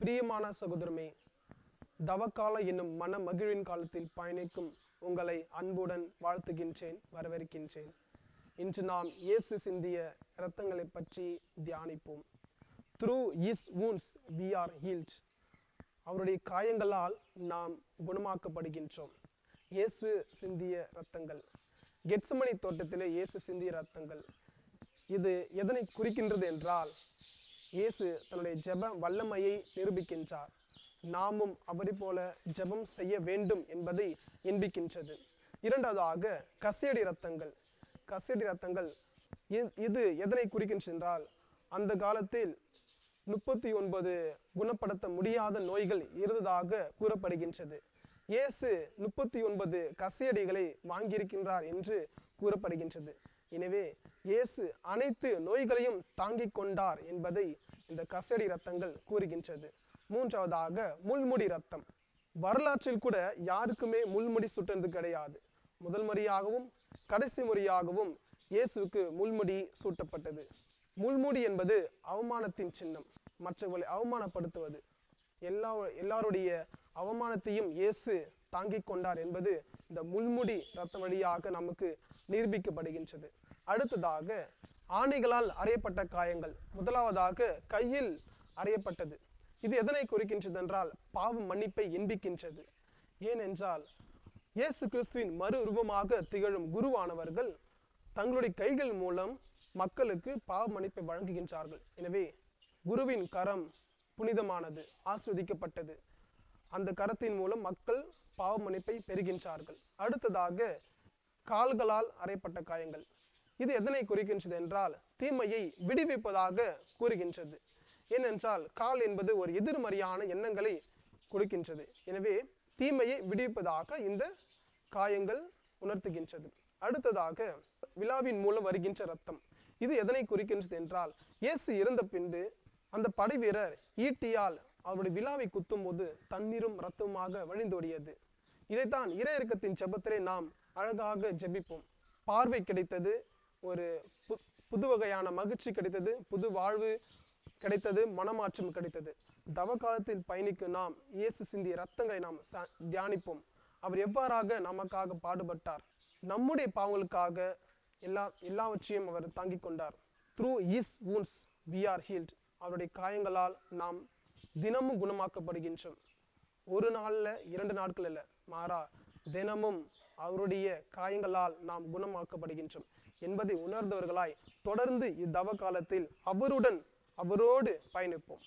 பிரியமான சகோதரமே தவக்கால என்னும் மன மகிழின் காலத்தில் பயணிக்கும் உங்களை அன்புடன் வாழ்த்துகின்றேன் வரவேற்கின்றேன். இன்று நாம் இயேசு சிந்திய இரத்தங்களை பற்றி தியானிப்போம். Through his wounds we are healed அவருடைய காயங்களால் நாம் குணமாக்கப்படுகின்றோம். இயேசு சிந்திய இரத்தங்கள். கெட்சுமணி தோட்டத்திலே இயேசு சிந்திய இரத்தங்கள். இது எதனை குறிக்கின்றது என்றால் இயேசு தன்னுடைய ஜெப வல்லமையை நிரூபிக்கின்றார். நாமும் அவரை போல ஜெபம் செய்ய வேண்டும் என்பதை எண்பிக்கின்றது இரண்டாவதாக கசேடி ரத்தங்கள் கசேடி ரத்தங்கள் இது எதனை குறிக்கின்றால் அந்த காலத்தில் முப்பத்தி ஒன்பது குணப்படுத்த முடியாத நோய்கள் இருந்ததாக கூறப்படுகின்றது. இயேசு முப்பத்தி ஒன்பது கசையடிகளை வாங்கியிருக்கின்றார் என்று கூறப்படுகின்றது. எனவே இயேசு அனைத்து நோய்களையும் தாங்கிக் கொண்டார் என்பதை இந்த கசடி ரத்தங்கள் கூறுகின்றது. மூன்றாவதாக முள்முடி ரத்தம் வரலாற்றில் கூட யாருக்குமே முள்முடி சுட்டது கிடையாது. முதல் முறையாகவும் கடைசி முறையாகவும் இயேசுவுக்கு முள்முடி சூட்டப்பட்டது. முள்முடி என்பது அவமானத்தின் சின்னம். மற்றவர்களை அவமானப்படுத்துவது. எல்லா எல்லாருடைய அவமானத்தையும் இயேசு தாங்கிக் கொண்டார் என்பது இந்த முள்முடி ரத்தம் வழியாக நமக்கு நிரூபிக்கப்படுகின்றது. அடுத்ததாக ஆணைகளால் அறையப்பட்ட காயங்கள். முதலாவதாக கையில் அறையப்பட்டது. இது எதனை குறிக்கின்றது என்றால் பாவ மன்னிப்பை எண்பிக்கின்றது. ஏனென்றால் இயேசு கிறிஸ்துவின் மறு ரூபமாக திகழும் குருவானவர்கள் தங்களுடைய கைகள் மூலம் மக்களுக்கு பாவ மன்னிப்பை வழங்குகின்றார்கள். எனவே குருவின் கரம் புனிதமானது ஆஸ்வதிக்கப்பட்டது அந்த கரத்தின் மூலம் மக்கள் பாவ மன்னிப்பை பெறுகின்றார்கள். அடுத்ததாக கால்களால் அறையப்பட்ட காயங்கள். இது எதனை குறிக்கின்றது என்றால் தீமையை விடுவிப்பதாக கூறுகின்றது. ஏனென்றால் கால் என்பது ஒரு எதிர்மறையான எண்ணங்களை கொடுக்கின்றது. எனவே தீமையை விடுவிப்பதாக இந்த காயங்கள் உணர்த்துகின்றது. அடுத்ததாக விழாவின் மூலம் வருகின்ற ரத்தம் இது எதனை குறிக்கின்றது என்றால் இயேசு இறந்த பின்பு அந்த படை வீரர் ஈட்டியால் அவருடைய விழாவை குத்தும்போது தண்ணீரும் ரத்தமாக வழிந்தோடியது. இதைத்தான் இறையிறக்கத்தின் செபத்திலே நாம் அழகாக ஜெபிப்போம். பார்வை கிடைத்தது ஒரு பு- புது வகையான மகிழ்ச்சி கிடைத்தது புது வாழ்வு கிடைத்தது மனமாற்றம் கிடைத்தது. தவ காலத்தில் பயணிக்கும் நாம் இயேசு சிந்திய ரத்தங்களை நாம் ச- தியானிப்போம். அவர் எவ்வாறாக நமக்காக பாடுபட்டார்? நம்முடைய பாவங்களுக்காக எல்லா எல்லாவற்றையும் அவர் தாங்கிக் கொண்டார். Through his wounds we are healed அவருடைய காயங்களால் நாம் தினமும் குணமாக்கப்படுகின்றோம். ஒரு நாளில் இரண்டு நாட்கள் இல்லை மாறா தினமும் அவருடைய காயங்களால் நாம் குணமாக்கப்படுகின்றோம். என்பதை உணர்ந்தவர்களாய் தொடர்ந்து இத்தவ காலத்தில் அவருடன் அவரோடு பயணிப்போம்.